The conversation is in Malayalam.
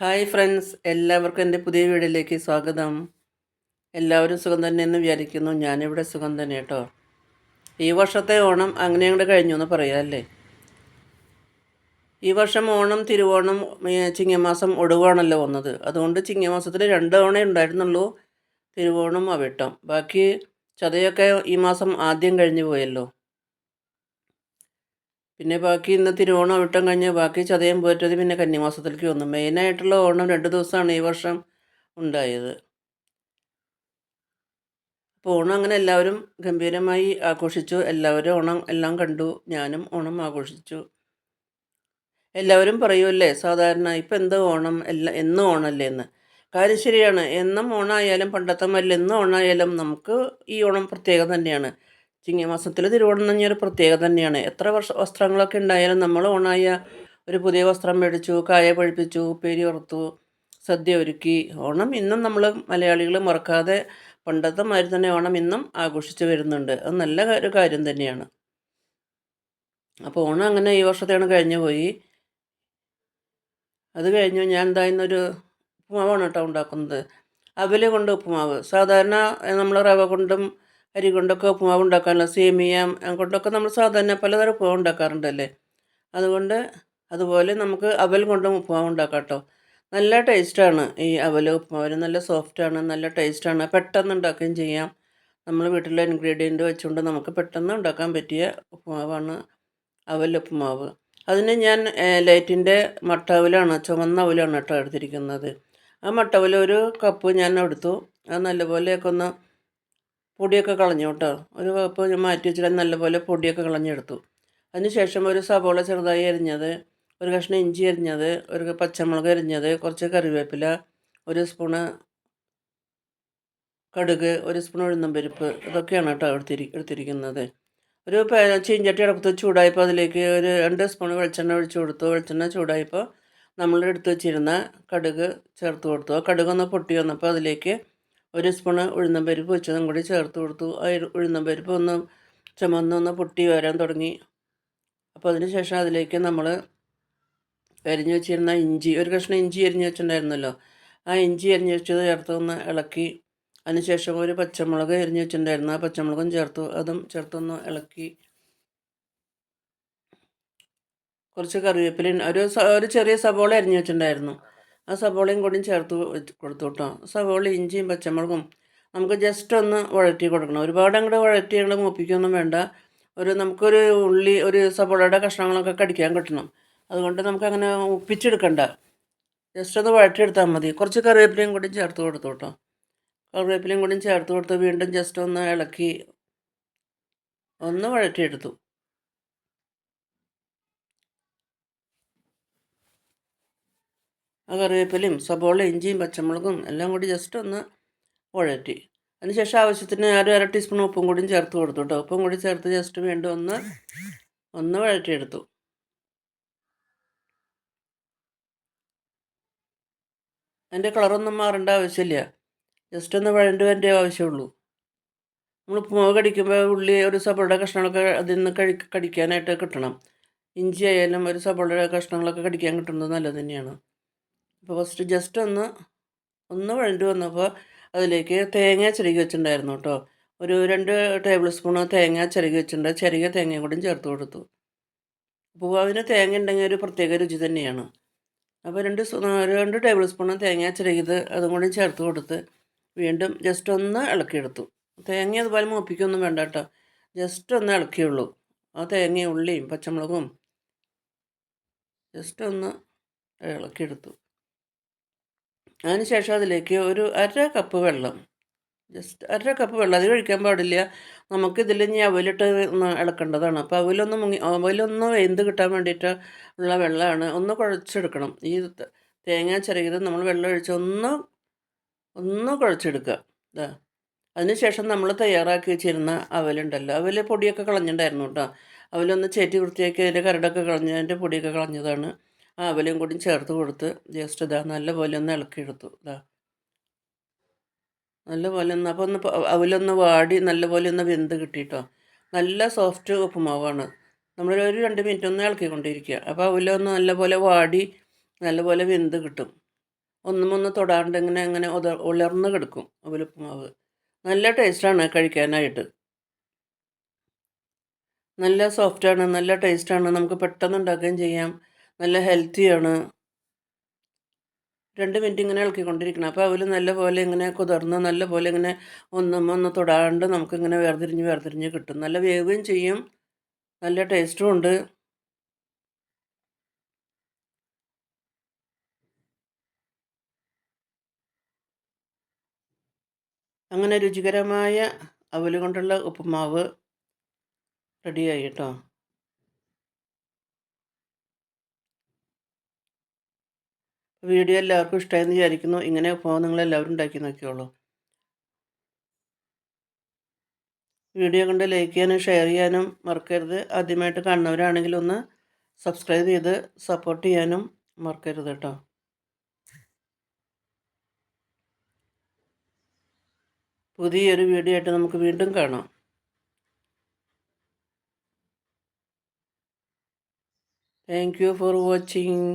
ഹായ് ഫ്രണ്ട്സ് എല്ലാവർക്കും എന്റെ പുതിയ വീഡിയോയിലേക്ക് സ്വാഗതം. എല്ലാവരും സുഖം തന്നെ എന്ന് വിചാരിക്കുന്നു. ഞാനിവിടെ സുഖം തന്നെ കേട്ടോ. ഈ വർഷത്തെ ഓണം അങ്ങനെ അങ്ങോട്ട് കഴിഞ്ഞു എന്ന് പറയാമല്ലേ ഈ വർഷം ഓണം തിരുവോണം ചിങ്ങമാസം ഒടുവാണല്ലോ വന്നത്. അതുകൊണ്ട് ചിങ്ങമാസത്തിൽ രണ്ട് തവണ ഉണ്ടായിരുന്നുള്ളൂ തിരുവോണം അവിട്ടം. ബാക്കി ചതയൊക്കെ ഈ മാസം ആദ്യം കഴിഞ്ഞു പോയല്ലോ. പിന്നെ ബാക്കി ഇന്ന് തിരുവോണം വിട്ടം കഴിഞ്ഞ് ബാക്കി ചതയം പോറ്റത് പിന്നെ കന്നിമാസത്തിലേക്ക് വന്നു. മെയിനായിട്ടുള്ള ഓണം രണ്ട് ദിവസമാണ് ഈ വർഷം ഉണ്ടായത്. അപ്പോൾ ഓണം അങ്ങനെ എല്ലാവരും ഗംഭീരമായി ആഘോഷിച്ചു. എല്ലാവരും ഓണം എല്ലാം കണ്ടു. ഞാനും ഓണം ആഘോഷിച്ചു. എല്ലാവരും പറയുമല്ലേ സാധാരണ ഇപ്പം എന്താ ഓണം? എല്ലാ എന്നും ഓണമല്ലേ എന്ന്? കാര്യം ശരിയാണ്. എന്നും ഓണമായാലും പണ്ടത്തെ മല്ല എന്നും ഓണമായാലും നമുക്ക് ഈ ഓണം പ്രത്യേകം തന്നെയാണ്. ചിങ്ങമാസത്തിൽ തിരുവോണം പറഞ്ഞൊരു പ്രത്യേകത തന്നെയാണ്. എത്ര വർഷ വസ്ത്രങ്ങളൊക്കെ ഉണ്ടായാലും നമ്മൾ ഓണായ ഒരു പുതിയ വസ്ത്രം മേടിച്ചു കായ പഴിപ്പിച്ചു ഉപ്പേരി ഉറത്തു സദ്യ ഒരുക്കി. ഓണം ഇന്നും നമ്മൾ മലയാളികൾ മറക്കാതെ പണ്ടത്തെ മാതിരി തന്നെ ഓണം ഇന്നും ആഘോഷിച്ച് വരുന്നുണ്ട്. അത് നല്ല ഒരു കാര്യം തന്നെയാണ്. അപ്പോൾ ഓണം അങ്ങനെ ഈ വർഷത്തെയാണ് കഴിഞ്ഞു പോയി. അത് കഴിഞ്ഞു ഞാൻ എന്താ ഇന്നൊരു ഉപ്പുമാവാണ് കേട്ടോ ഉണ്ടാക്കുന്നത്. അവൽ കൊണ്ട് ഉപ്പുമാവ്. സാധാരണ നമ്മൾ റവ കൊണ്ടും അരി കൊണ്ടൊക്കെ ഉപ്പുമാവ് ഉണ്ടാക്കാമല്ലോ സേമിയ കൊണ്ടൊക്കെ നമ്മൾ സാധാരണ പലതരം ഉപ്പുമാവ് ഉണ്ടാക്കാറുണ്ടല്ലേ? അതുകൊണ്ട് അതുപോലെ നമുക്ക് അവൽ കൊണ്ടും ഉപ്പുമാവ് ഉണ്ടാക്കാം കേട്ടോ നല്ല ടേസ്റ്റാണ് ഈ അവൽ ഉപ്പുമാവിന് നല്ല സോഫ്റ്റാണ് നല്ല ടേസ്റ്റാണ് പെട്ടെന്ന് ഉണ്ടാക്കുകയും ചെയ്യാം. നമ്മൾ വീട്ടിലെ ഇൻഗ്രീഡിയന്റ് വെച്ചുകൊണ്ട് നമുക്ക് പെട്ടെന്ന് ഉണ്ടാക്കാൻ പറ്റിയ ഉപ്പുമാവാണ് അവൽ ഉപ്പുമാവ്. അതിന് ഞാൻ ലൈറ്റിന്റെ മട്ടവലാണ് ചുമന്ന അവലാണ് കേട്ടോ എടുത്തിരിക്കുന്നത്. ആ മട്ടവല ഒരു കപ്പ് ഞാൻ എടുത്തു. അത് നല്ലപോലെയൊക്കെ ഒന്ന് പൊടിയൊക്കെ കളഞ്ഞു കേട്ടോ. ഒരു വകുപ്പ് ഞാൻ മാറ്റി വെച്ചിട്ട് നല്ലപോലെ പൊടിയൊക്കെ കളഞ്ഞെടുത്തു. അതിനുശേഷം ഒരു സവോള ചെറുതായി അരിഞ്ഞത് ഒരു കഷ്ണം ഇഞ്ചി അരിഞ്ഞത് ഒരു പച്ചമുളക് അരിഞ്ഞത് കുറച്ച് കറിവേപ്പില ഒരു സ്പൂണ് കടുക് ഒരു സ്പൂൺ ഉഴുന്നും പരിപ്പ് ഇതൊക്കെയാണ് കേട്ടോ എടുത്തിരി എടുത്തിരിക്കുന്നത്. ഒരു ചീഞ്ചട്ടി അടുപ്പത്ത് ചൂടായപ്പോൾ അതിലേക്ക് ഒരു രണ്ട് സ്പൂൺ വെളിച്ചെണ്ണ ഒഴിച്ചു കൊടുത്തു. വെളിച്ചെണ്ണ ചൂടായപ്പോൾ നമ്മൾ എടുത്ത് വെച്ചിരുന്ന കടുക് ചേർത്ത് കൊടുത്തു. കടുക് കടുകൊന്ന് പൊട്ടി വന്നപ്പോൾ അതിലേക്ക് ഒരു സ്പൂണ് ഉഴുന്ന പരിപ്പ് വെച്ചതും കൂടി ചേർത്ത് കൊടുത്തു. ആ ഉഴുന്ന ഉഴുന്നും പരിപ്പ് ഒന്ന് ചുമന്നൊന്ന് പൊട്ടി വരാൻ തുടങ്ങി. അപ്പോൾ അതിന് ശേഷം അതിലേക്ക് നമ്മൾ അരിഞ്ഞു വെച്ചിരുന്ന ഇഞ്ചി ഒരു കഷ്ണം ഇഞ്ചി അരിഞ്ഞു വെച്ചിട്ടുണ്ടായിരുന്നല്ലോ. ആ ഇഞ്ചി അരിഞ്ഞു വെച്ചത് ചേർത്ത് ഒന്ന് ഇളക്കി. അതിനുശേഷം ഒരു പച്ചമുളക് അരിഞ്ഞു വെച്ചിട്ടുണ്ടായിരുന്നു. ആ പച്ചമുളകും ചേർത്തു. അതും ചേർത്തൊന്ന് ഇളക്കി. കുറച്ച് കറിവേപ്പില ഒരു ഒരു ചെറിയ സവോള അരിഞ്ഞു വെച്ചിട്ടുണ്ടായിരുന്നു. ആ സവോളയും കൂടി ചേർത്ത് കൊടുത്തു കേട്ടോ സവോള ഇഞ്ചിയും പച്ചമുളകും നമുക്ക് ജസ്റ്റ് ഒന്ന് വഴറ്റി കൊടുക്കണം. ഒരുപാട് അങ്ങോട്ട് വഴറ്റി അങ്ങോട്ട് മൂപ്പിക്കൊന്നും വേണ്ട. ഒരു നമുക്കൊരു ഉള്ളി ഒരു സവോളയുടെ കഷ്ണങ്ങളൊക്കെ കടിക്കാൻ കിട്ടണം. അതുകൊണ്ട് നമുക്കങ്ങനെ ഉപ്പിച്ചെടുക്കണ്ട. ജസ്റ്റ് ഒന്ന് വഴറ്റിയെടുത്താൽ മതി. കുറച്ച് കറിവേപ്പിലയും കൂടി ചേർത്ത് കൊടുത്തു കേട്ടോ കറിവേപ്പിലയും കൂടി ചേർത്ത് കൊടുത്ത് വീണ്ടും ജസ്റ്റ് ഒന്ന് ഇളക്കി ഒന്ന് വഴറ്റിയെടുത്തു. ആ കറിവേപ്പിലയും സബോള ഇഞ്ചിയും പച്ചമുളകും എല്ലാം കൂടി ജസ്റ്റ് ഒന്ന് ഉഴറ്റി അതിനുശേഷം ആവശ്യത്തിന് ഒരു അര ടീസ്പൂൺ ഉപ്പും കൂടിയും ചേർത്ത് കൊടുത്തു കേട്ടോ ഉപ്പും കൂടി ചേർത്ത് ജസ്റ്റ് വീണ്ടും ഒന്ന് ഒന്ന് വഴറ്റിയെടുത്തു. അതിന്റെ കളറൊന്നും മാറേണ്ട ആവശ്യമില്ല. ജസ്റ്റ് ഒന്ന് വഴണ്ട് വരേണ്ട ആവശ്യമുള്ളൂ. നമ്മൾ ഉപ്പുമാവ് കടിക്കുമ്പോൾ ഉള്ളി ഒരു സബോളയുടെ കഷ്ണങ്ങളൊക്കെ അതിൽ നിന്ന് കഴി കടിക്കാനായിട്ട് കിട്ടണം. ഇഞ്ചി ആയാലും ഒരു സബോളയുടെ കഷ്ണങ്ങളൊക്കെ കടിക്കാൻ കിട്ടുന്നത് നല്ലത് തന്നെയാണ്. അപ്പോൾ ഫസ്റ്റ് ജസ്റ്റ് ഒന്ന് ഒന്ന് വഴണ്ട് വന്നപ്പോൾ അതിലേക്ക് തേങ്ങ ചിരകി വെച്ചിട്ടുണ്ടായിരുന്നു കേട്ടോ ഒരു രണ്ട് ടേബിൾ സ്പൂൺ തേങ്ങ ചിരകി വെച്ചിട്ടുണ്ട് ചെറിയ തേങ്ങയും കൂടി ചേർത്ത് കൊടുത്തു. പൂവാവിന് തേങ്ങ ഉണ്ടെങ്കിൽ ഒരു പ്രത്യേക രുചി തന്നെയാണ്. അപ്പോൾ രണ്ട് രണ്ട് ടേബിൾ സ്പൂണ് തേങ്ങ ചിരകിയത് അതും കൂടി ചേർത്ത് കൊടുത്ത് വീണ്ടും ജസ്റ്റ് ഒന്ന് ഇളക്കിയെടുത്തു. തേങ്ങ അതുപോലെ മൂപ്പിക്കൊന്നും വേണ്ട കേട്ടോ ജസ്റ്റ് ഒന്ന് ഇളക്കിയുള്ളൂ. ആ തേങ്ങയും ഉള്ളിയും പച്ചമുളകും ജസ്റ്റ് ഒന്ന് ഇളക്കിയെടുത്തു. അതിന് ശേഷം അതിലേക്ക് ഒരു അര കപ്പ് വെള്ളം. ജസ്റ്റ് അര കപ്പ് വെള്ളം. അത് കഴിക്കാൻ പാടില്ല. നമുക്കിതിൽ ഇനി അവലിട്ട് ഇളക്കേണ്ടതാണ്. അപ്പോൾ അവലൊന്ന് മുങ്ങി അവലൊന്ന് വെന്ത് കിട്ടാൻ വേണ്ടിയിട്ട് ഉള്ള വെള്ളമാണ് ഒന്ന് കുഴച്ചെടുക്കണം. ഈ തേങ്ങ ചിരകിയത് നമ്മൾ വെള്ളം ഒഴിച്ച് ഒന്ന് ഒന്ന് കുഴച്ചെടുക്കുക. ഇതാ അതിനുശേഷം നമ്മൾ തയ്യാറാക്കി വെച്ചിരുന്ന അവലുണ്ടല്ലോ. അവൽ പൊടിയൊക്കെ കളഞ്ഞിട്ടുണ്ടായിരുന്നു കേട്ടോ. അവലൊന്ന് ചേറ്റി വൃത്തിയാക്കി അതിന്റെ കരടൊക്കെ കളഞ്ഞ് അതിന്റെ പൊടിയൊക്കെ കളഞ്ഞതാണ്. അവലും കൂടി ചേർത്ത് കൊടുത്ത് ജസ്റ്റ് ഇതാ നല്ലപോലെ ഒന്ന് ഇളക്കിയെടുത്തു. ഇതാ. നല്ലപോലെ ഒന്ന് അപ്പോൾ ഒന്ന് അവലൊന്ന് വാടി നല്ലപോലെ ഒന്ന് വെന്ത് കിട്ടിയിട്ടോ നല്ല സോഫ്റ്റ് ഉപ്പുമാവാണ്. നമ്മൾ ഒരു രണ്ട് മിനിറ്റ് ഒന്ന് ഇളക്കിക്കൊണ്ടിരിക്കുക അപ്പോൾ അവലൊന്ന് നല്ലപോലെ വാടി നല്ലപോലെ വെന്ത് കിട്ടും. ഒന്നും ഒന്ന് തൊടാണ്ട് ഇങ്ങനെ അങ്ങനെ ഉത ഉലർന്ന് കിടക്കും അവലുപ്പുമാവ് നല്ല ടേസ്റ്റാണ് കഴിക്കാനായിട്ട്. നല്ല സോഫ്റ്റാണ് നല്ല ടേസ്റ്റാണ് നമുക്ക് പെട്ടെന്ന് ഉണ്ടാക്കുകയും ചെയ്യാം. നല്ല ഹെൽത്തിയാണ്. രണ്ട് മിനിറ്റ് ഇങ്ങനെ ഇളക്കിക്കൊണ്ടിരിക്കണം. അപ്പോൾ അവൽ നല്ല പോലെ ഇങ്ങനെ കുതിർന്ന് നല്ല പോലെ ഇങ്ങനെ ഒന്നും ഒന്ന് തൊടാണ്ട് നമുക്കിങ്ങനെ വേർതിരിഞ്ഞ് വേർതിരിഞ്ഞ് കിട്ടും. നല്ല വേവുകയും ചെയ്യും. നല്ല ടേസ്റ്റും ഉണ്ട്. അങ്ങനെ രുചികരമായ അവൽ കൊണ്ടുള്ള ഉപ്പുമാവ് റെഡിയായി കേട്ടോ. വീഡിയോ എല്ലാവർക്കും ഇഷ്ടമായെന്ന് വിചാരിക്കുന്നു. ഇങ്ങനെ പോകാൻ നിങ്ങൾ എല്ലാവരും ഉണ്ടാക്കി നോക്കിയോളൂ വീഡിയോ കണ്ട് ലൈക്ക് ചെയ്യാനും ഷെയർ ചെയ്യാനും മറക്കരുത്. ആദ്യമായിട്ട് കാണുന്നവരാണെങ്കിൽ ഒന്ന് സബ്സ്ക്രൈബ് ചെയ്ത് സപ്പോർട്ട് ചെയ്യാനും മറക്കരുത് കേട്ടോ. പുതിയൊരു വീഡിയോ ആയിട്ട് നമുക്ക് വീണ്ടും കാണാം. Thank you for watching